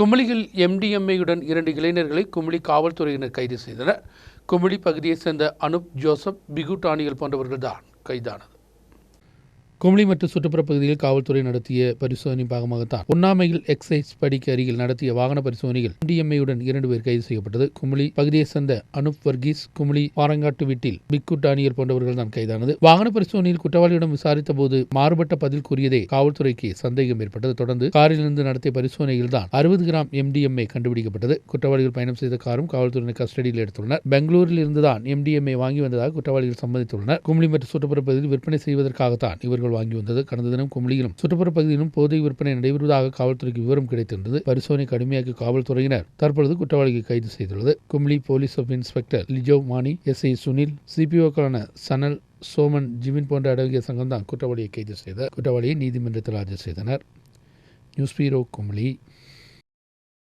குமிளியில் எம்டிஎம்ஏயுடன் இரண்டு இளைஞர்களை குமிளி காவல்துறையினர் கைது செய்தனர். குமிளி பகுதியைச் சேர்ந்த அனுப் ஜோசப் பிகு டானியல் போன்றவர்கள்தான் கைதானது. கும்ளி மற்றும் சுற்றுப்புற பகுதியில் காவல்துறை நடத்திய பரிசோதனை பாகமாகத்தான். உண்ணாமையில் எக்ஸைஸ் படிக்கு அருகில் நடத்திய வாகன பரிசோதனையில் எம்டிஎம்ஏயுடன் இரண்டு பேர் கைது செய்யப்பட்டது. கும்ளி பகுதியைச் சேர்ந்த அனுப் வர்கீஸ் கும்ளி பாரங்காட்டு வீட்டில் பிக்கு டானியர் போன்றவர்கள் தான் கைதானது. வாகன பரிசோதனையில் குற்றவாளியிடம் விசாரித்த போது மாறுபட்ட பதில் கூறியதே காவல்துறைக்கு சந்தேகம் ஏற்பட்டது. தொடர்ந்து காரிலிருந்து நடத்திய பரிசோதனையில் தான் அறுபது கிராம் எம்டிஎம்ஏ கண்டுபிடிக்கப்பட்டது. குற்றவாளிகள் பயணம் செய்த காரும் காவல்துறையினர் கஸ்டடியில் எடுத்துள்ளனர். பெங்களூரில் இருந்துதான் எம்டிஎம்ஏ வாங்கி வந்ததாக குற்றவாளிகள் சம்மதித்துள்ளனர். கும்ளி மற்றும் சுற்றுப்புற பகுதியில் விற்பனை செய்வதற்காகத்தான் இவர்கள் வாங்கி வந்தது. கடந்த தினம் குமிளியிலும் சுற்றுப்புற பகுதியிலும் போதை விற்பனை நடைபெறுவதாக காவல்துறைக்கு விவரம் கிடைத்திருந்தது. பரிசோதனை கடுமையாக்கி காவல்துறையினர் தற்பொழுது குற்றவாளியை கைது செய்துள்ளது. Kumbla police sub inspector Lijo Mani S I Sunil சிபிஓக்களான Sanal Soman Jimin போன்ற அடங்கிய சங்கம் தான் குற்றவாளியை கைது செய்த குற்றவாளியை நீதிமன்றத்தில் ஆஜர் செய்தனர். நியூஸ் பீரோ குமிளி